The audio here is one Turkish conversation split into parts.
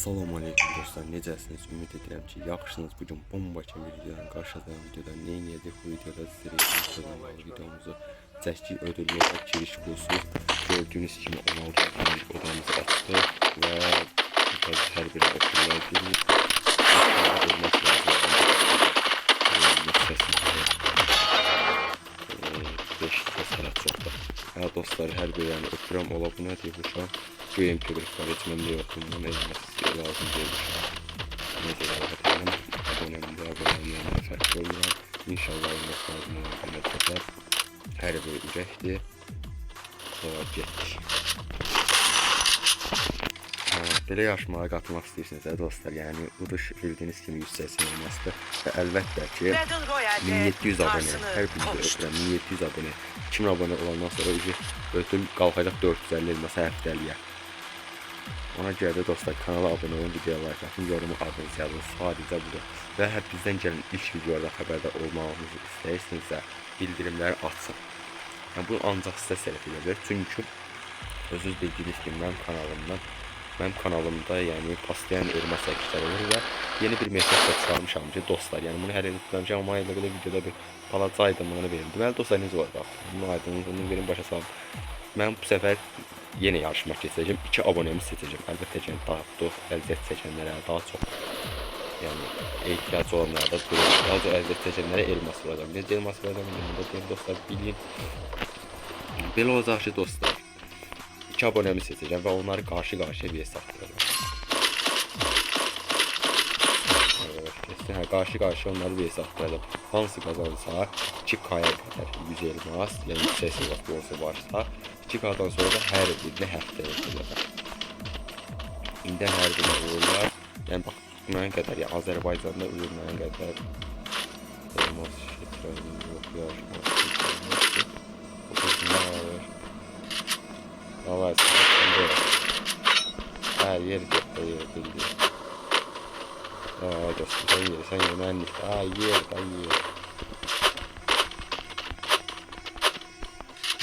Assalamu alaikum dostlar, necəsiniz? Ümid edirəm ki, yaxşısınız. Bu gün bomba kimi videodan qarşınızdayım. Videoda nə edəcək? Bu videoda sizə Instagram videomuzu çəkdik, ödüllüyə giriş pulsuz. Gördüyünüz kimi 16 tane odamızı açdıq və burada hər bir okullar girir. Ölmək lazım. Ölmək səsində. 5 səs hələ çoxdur. Hə dostlar, hər bir yəni öpürəm, ola bu nədir bu uşaq? Güyüm ki, bir xaric məndə yoxdur, bundan eləməsi lazım deyil uşaq. Necə rahat edirəm, abonəmdə, abonəmdə fərq olmuram. İnşallah olmaq lazım olan çəkər. Hər bir ürəkdir. Sonra getdik. Belə yarışmalara qatılmaq istəyirsinizsə dostlar, yəni uduş bildiyiniz kimi 180 olmasıdır və əlbəttə ki, Battle Royale'de 1700 abone. Tarsın'ı Her birinde konuştu. öpürəm. 1700 abone. 2000 abone olandan sonra ücret ödül qalxacaq 450 elmasa həftəliyə. Ona görə də dostlar kanala abunə olun, videoya like atın, yorumu adınızı yazın. Sadəcə budur. Və hər bizdən gələn ilk videolarda xəbərdar olmağınızı istəyirsinizsə bildirimləri açın. Yəni bu ancaq sizə sərf edə bilər. Çünki özünüz bildiyiniz kimi mənim kanalımdan Mənim kanalımda yəni paslayan ölmə səkişlər olur və yeni bir mesaj da çıxarmışam ki, dostlar, yəni bunu hələ etməmişəm, amma elə belə videoda bir balaca aydınlığını verim. Deməli dostlar necə olacaq? Bunun aydınlığını verin başa salın. Mən bu səfər yenə yarışma keçəcəm. 2 abonemi seçəcəm. Əlbəttə ki, daha çox əziyyət çəkənlərə daha çox yəni ehtiyac olanlara da böyle daha çox əziyyət çəkənlərə elmas vuracam. Necə elmas vuracam? Bunu da dostlar, bilin. Belə olacaq ki, dostlar, iki abonemi seçeceğim ve onları karşı karşıya bir hesaplayacağım. Evet, kesin. Ha, karşı karşıya onları bir hesaplayacağım. Hansı kazanırsa 2K'ya kadar 100 elmas, yani yüksek seviyet borsu varsa 2K'dan sonra da her birine həftə yapılacaq. İndi hər birinə uğurlar. Yəni bax, mən qədər, ya Azərbaycanda ürünən qədər elmas şetrənin yox, yarışma. Bu kısımlar Valla sen de. Ha yer gitti yer bildi. Aa dostum sen yer sen yer ben Aa yer yer.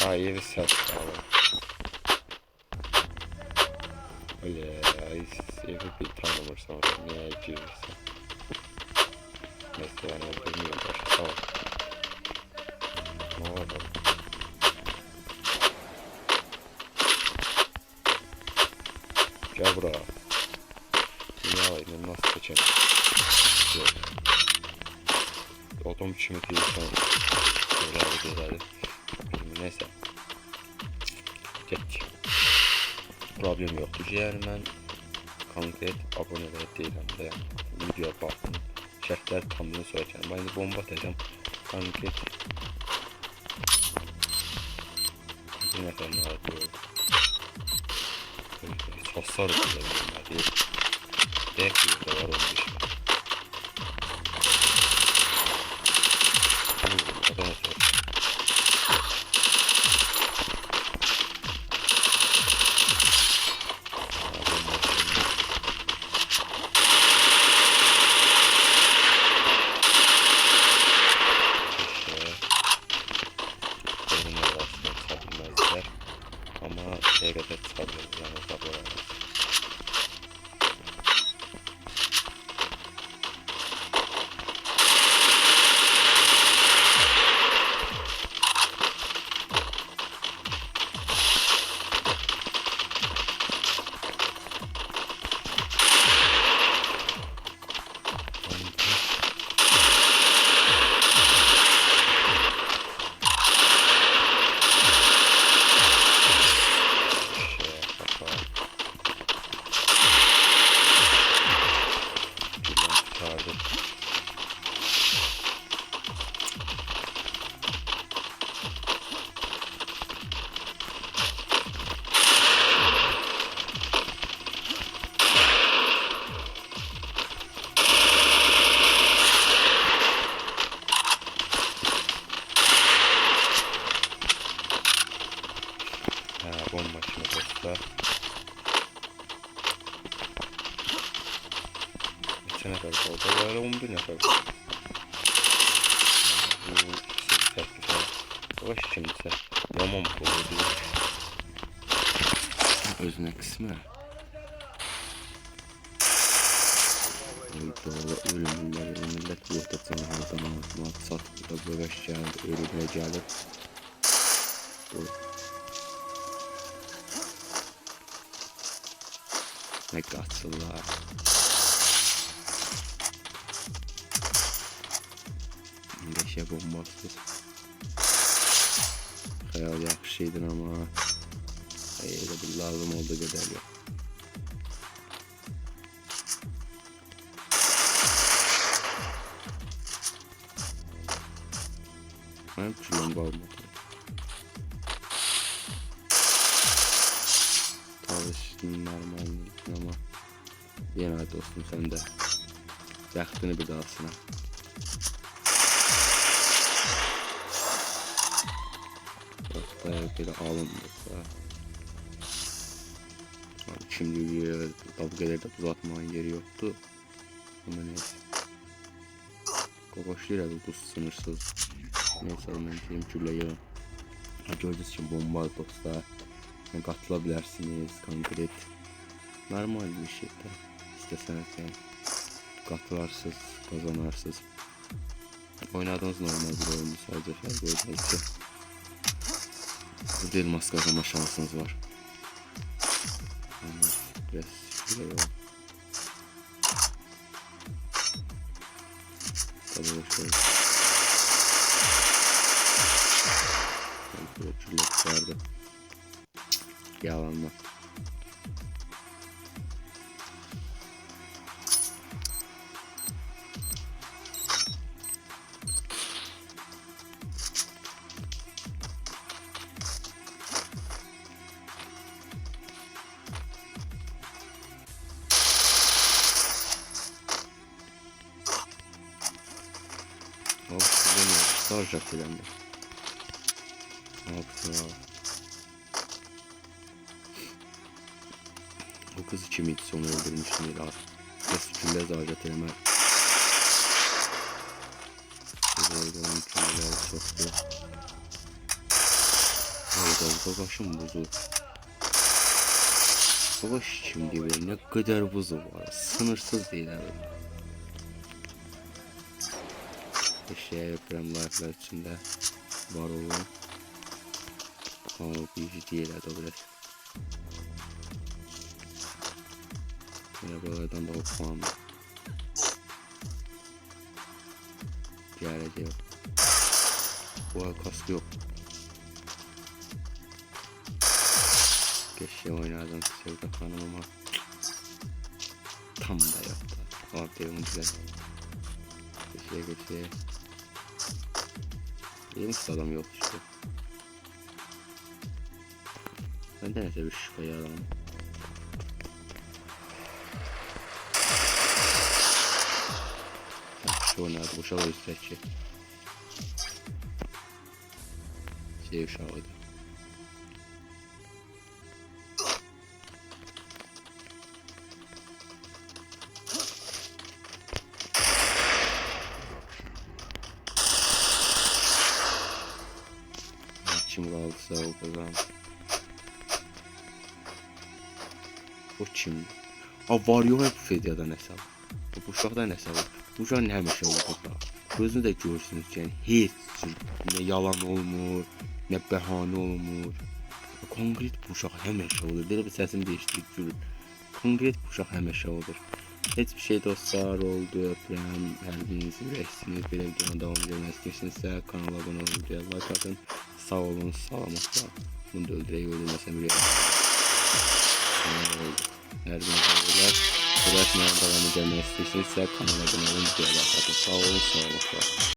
Aa yeri set tamam. Öyle ay evi bir tanımırsan neye girirsen. Mesela ne bilmiyorum başka tamam. Ne oldu? Gel buraya. Ben nasıl seçerim? Yok. Odam kimi değilsen. Böyle abi güzel. Neyse. Geç. Problem yoktu. Yani ben konkret abonelere değilim de video bakın. Şərtlər tamını söyləyəcəm. Ben indi bomba atacağım. Konkret. Bir nəfər nə? Hiç hasar kullanılmadı. técnica, galera. Ha, bomba şimdi dostlar. Neçə nəfər qaldı? Elə 11 nəfər qaldı. Bu ikisi təklif var. Yavaş ikincisi. Yaman pulu Özünə qismə. sonra ölümler, millet burada canı hardan atmak, satmada böreş geldi, ölümle gelip. Bu. Ne qaçırlar. Leşe bombasız. Xəyal yaxşı idi amma elə bir lazım oldu qədər yox. Mənim külüm qalmadı. Çalışdın normal ama yenə dostum sən də bəxtini bir dalsına. Hatta böyle alındı da. Şimdi yürüyor, dalgaları da uzatmanın yeri yoktu. Ama neyse. Kokoşluyor bu sınırsız. Neyse ben diyeyim cümleyi. Ha, Gördüğünüz için bomba dostlar. Katılabilirsiniz konkret. Normal bir şey de. İsteseniz yani. Katılarsız, kazanarsız. Oynadığınız normal bir oyun sadece fark orada ki. Burada elmas kazanma şansınız var. Ama biraz şuraya yok. Tabii şöyle. Vardı. Yalanma. Al şuradan ya. Saracak filan da. Ne yaptın abi? Kız için miydi sonra öldürmüş miydi abi? Nasıl zarcat elmer. Böyle onun külleleri soktu. Hayda bu başım buzu. Savaş için gibi ne kadar buzu var. Sınırsız değil abi. Eşeğe yapıyorum like'lar içinde var olun. Ama işi değil hadi biraz. Merhabalardan baba puan. Geldi yok. Bu ay kaskı yok. Keşke oynardım Sevda Hanım ama tam da yoktu. Aferin güzel. Geçeye geçeye. Benim adam yok işte. Ben de neyse bir şüphe alalım. Şu oynadı, bu şalı üsteki. Şey uşağıydı. Kim kaldı sağ ol kazan. O kim? A var yok hep fedyadan hesab. Bu uşaqdan hesab. Bu uşaq nə həmişə olur burada. Gözünü də görürsünüz ki, yəni heç nə yalan olmur, nə bəhanə olmur. Konkret bu uşaq həmişə olur. Belə bir səsini dəyişdirib görün. Konkret bu uşaq həmişə olur. Heç bir şey dostlar oldu. Öpürəm. Hər biriniz ürəksiniz. Belə videonun davam etmək istəyirsinizsə kanala abunə olun, videoya like atın. Sağ olun, salamatla. Bunu da öldürək öldürməsəm ürəyəm. Hər biriniz olurlar. Arkadaşlar devam etmek istiyorsanız kanala abone olun, like atın. Sağ olun, salamatla.